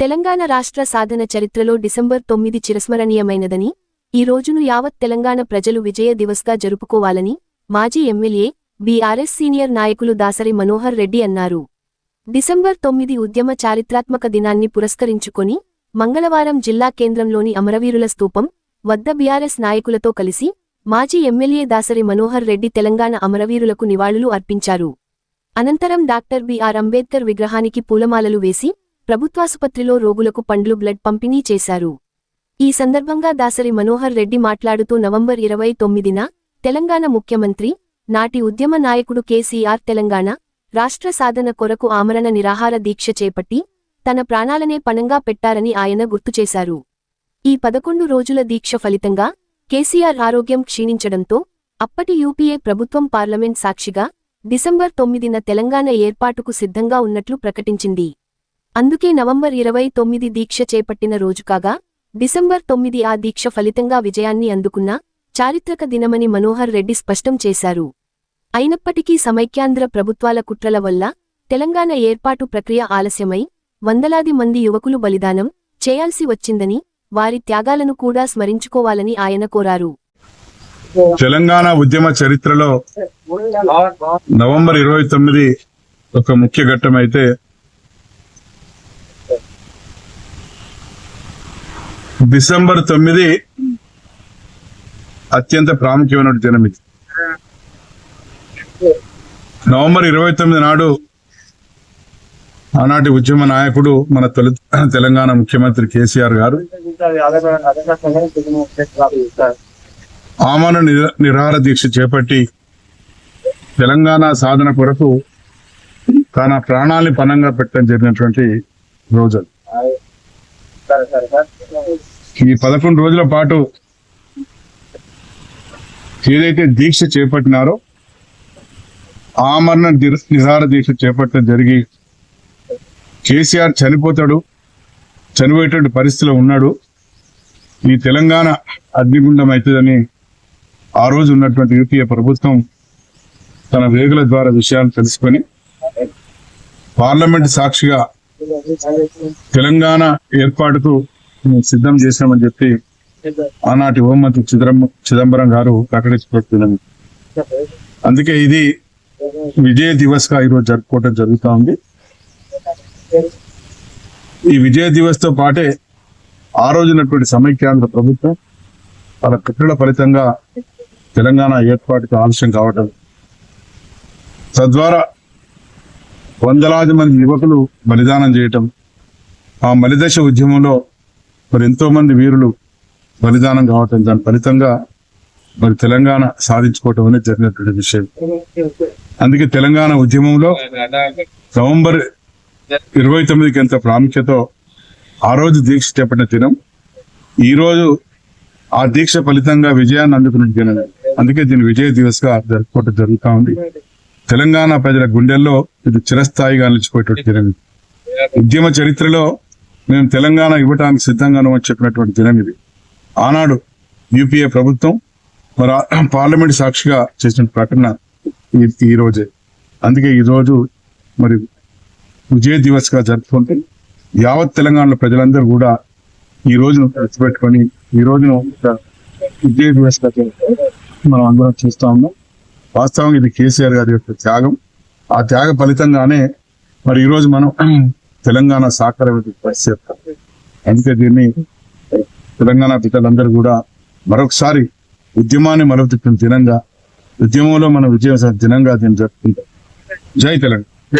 తెలంగాణ రాష్ట్ర సాధన చరిత్రలో డిసెంబర్ తొమ్మిది చిరస్మరణీయమైనదని ఈ రోజును యావత్ తెలంగాణ ప్రజలు విజయ దివస్గా జరుపుకోవాలని మాజీ ఎమ్మెల్యే బీఆర్ఎస్ సీనియర్ నాయకులు దాసరి మనోహర్ రెడ్డి అన్నారు. డిసెంబర్ తొమ్మిది ఉద్యమ చారిత్రాత్మక దినాన్ని పురస్కరించుకొని మంగళవారం జిల్లా కేంద్రంలోని అమరవీరుల స్తూపం వద్ద బీఆర్ఎస్ నాయకులతో కలిసి మాజీ ఎమ్మెల్యే దాసరి మనోహర్ రెడ్డి తెలంగాణ అమరవీరులకు నివాళులు అర్పించారు. అనంతరం డాక్టర్ బిఆర్ అంబేద్కర్ విగ్రహానికి పూలమాలలు వేసి ప్రభుత్వాసుపత్రిలో రోగులకు పండ్లు బ్లడ్ పంపిణీ చేశారు. ఈ సందర్భంగా దాసరి మనోహర్ రెడ్డి మాట్లాడుతూ నవంబర్ ఇరవై తొమ్మిదిన తెలంగాణ ముఖ్యమంత్రి నాటి ఉద్యమ నాయకుడు కేసీఆర్ తెలంగాణ రాష్ట్ర సాధన కొరకు ఆమరణ నిరాహార దీక్ష చేపట్టి తన ప్రాణాలనే పణంగా పెట్టారని ఆయన గుర్తుచేశారు ఈ పదకొండు రోజుల దీక్ష ఫలితంగా కేసీఆర్ ఆరోగ్యం క్షీణించడంతో అప్పటి యూపీఏ ప్రభుత్వం పార్లమెంట్ సాక్షిగా డిసెంబర్ తొమ్మిదిన తెలంగాణ ఏర్పాటుకు సిద్ధంగా ఉన్నట్లు ప్రకటించింది. అందుకే నవంబర్ ఇరవై తొమ్మిది దీక్ష చేపట్టిన రోజు కాగా డిసెంబర్ తొమ్మిది ఆ దీక్ష ఫలితంగా విజయాన్ని అందుకున్న చారిత్రక దినమని మనోహర్ రెడ్డి స్పష్టం చేశారు. అయినప్పటికీ సమైక్యాంధ్ర ప్రభుత్వాల కుట్రల వల్ల తెలంగాణ ఏర్పాటు ప్రక్రియ ఆలస్యమై వందలాది మంది యువకులు బలిదానం చేయాల్సి వచ్చిందని వారి త్యాగాలను కూడా స్మరించుకోవాలని ఆయన కోరారు. తెలంగాణ ఉద్యమ చరిత్రలో నవంబర్ ఇరవై తొమ్మిది ఒక ముఖ్య ఘట్టం అయితే డిసెంబర్ తొమ్మిది అత్యంత ప్రాముఖ్యమైన దినం ఇది. నవంబర్ ఇరవై తొమ్మిది నాడు ఆనాటి ఉద్యమ నాయకుడు మన తొలి తెలంగాణ ముఖ్యమంత్రి కేసీఆర్ గారు ఆమరణ నిరాహార దీక్ష చేపట్టి తెలంగాణ సాధన కొరకు తన ప్రాణాల్ని పణంగా పెట్టడం జరిగినటువంటి రోజు ఈ పదకొండు రోజుల పాటు ఏదైతే దీక్ష చేపట్టినారో ఆమరణ నిర- నిరాహార దీక్ష చేపట్టడం జరిగి కేసీఆర్ చనిపోతాడు చనిపోయేటువంటి పరిస్థితిలో ఉన్నాడు. ఈ తెలంగాణ అగ్నిగుండం అవుతుందని ఆ రోజు ఉన్నటువంటి యూపీఏ ప్రభుత్వం తన వేగుల ద్వారా విషయాలు తెలుసుకొని పార్లమెంట్ సాక్షిగా తెలంగాణ ఏర్పాటుకు సిద్ధం చేశామని చెప్పి ఆనాటి హోంమంత్రి చిదంబరం చిదంబరం గారు ప్రకటించబడుతున్నది అందుకే ఇది విజయ దివస్గా ఈరోజు జరుపుకోవడం జరుగుతూ ఉంది. ఈ విజయ దివస్తో పాటే ఆ రోజునటువంటి సమైక్యాంధ్ర ప్రభుత్వం వాళ్ళ కట్టుల ఫలితంగా తెలంగాణ ఏర్పాటుకు ఆలస్యం కావటం. తద్వారా వందలాది మంది యువకులు బలిదానం చేయటం ఆ మలిదశ ఉద్యమంలో మరి ఎంతో మంది వీరులు బలిదానం కావటం దాని ఫలితంగా మరి తెలంగాణ సాధించుకోవటం అనేది జరిగినటువంటి విషయం. అందుకే తెలంగాణ ఉద్యమంలో నవంబర్ ఇరవై తొమ్మిదికి ఎంత ప్రాముఖ్యత ఆ రోజు దీక్ష చేపట్టిన దినం ఈ రోజు ఆ దీక్ష ఫలితంగా విజయాన్ని అందుకున్న దినం అందుకే దీన్ని విజయ దివస్గా జరుపుకోవటం జరుగుతూ ఉంది. తెలంగాణ ప్రజల గుండెల్లో ఇది చిరస్థాయిగా నిలిచిపోయేటువంటి దినం ఉద్యమ చరిత్రలో మేము తెలంగాణ ఇవ్వటానికి సిద్ధంగాను అని చెప్పినటువంటి దినం ఇది. ఆనాడు యూపీఏ ప్రభుత్వం మరి పార్లమెంట్ సాక్షిగా చేసిన ప్రకటన ఈ- రోజే. అందుకే ఈరోజు మరి విజయ దివస్గా జరుపుకుంటే యావత్ తెలంగాణలో ప్రజలందరూ కూడా ఈ రోజును గుర్తుపెట్టుకొని ఈ రోజును ఒక విజయ దివస్గా మనం అందరం చూస్తా ఉన్నాం. వాస్తవంగా ఇది కేసీఆర్ గారి యొక్క త్యాగం. ఆ త్యాగ ఫలితంగానే మరి ఈరోజు మనం తెలంగాణ సాకార పరిస్థితి అందుకే దీన్ని తెలంగాణ బిడ్డలందరూ కూడా మరొకసారి ఉద్యమాన్ని మలుపుతున్న దినంగా ఉద్యమంలో మన విజయం దినంగా దీన్ని జరుపుకుంటాం. జై తెలంగాణ.